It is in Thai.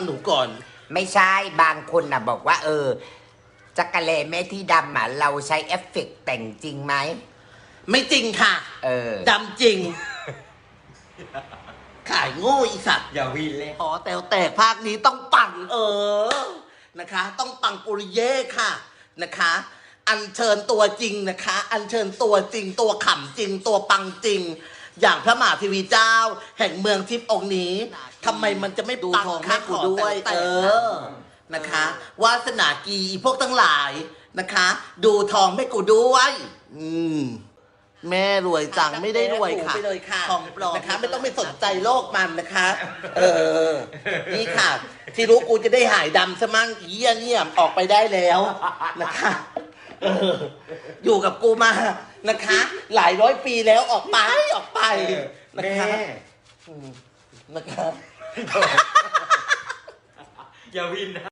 งหนูก่อน ไม่ใช่บางคนน่ะบอกว่า เออจักระเลแม่ที่ดำอะเราใช้เอฟเฟกต์แต่งจริงไหม ไม่จริงค่ะเออ ดำจริง ขายโง่อีสัตว์อย่าวินเลยอ๋อแต่วแตกภาคนี้ต้องปังเออ นะคะ ต้องปังปุริเย่ค่ะนะคะ อัญเชิญตัวจริงนะคะ อัญเชิญตัวจริงตัวขำจริงตัวปังจริง อย่างพระมหาเทีวีเจ้า แห่งเมืองทิพย์องค์นี้ทำไมมันจะไม่ดูปังทองค่าให้ขกูอด้วยแต่เอเอออนะคะวาสนากีอีพวกทั้งหลายนะคะ ดูทองให้กูด้วย อืมแม่รวยจังไม่ได้รวยค่ะไปเลยค่ะของปลอมนะคะ ไม่ต้องไปสนใจโลกมันนะคะ เออ นี่ค่ะ ที่รู้กูจะได้หายดำซะมั่งอีเยี่ยเนี่ยออกไปได้แล้วนะคะเอออยู่กับกูมา นะคะ หลายร้อยปีแล้วออกไปออกไปนะแม่คะอืมนะคะอย่าวินนะ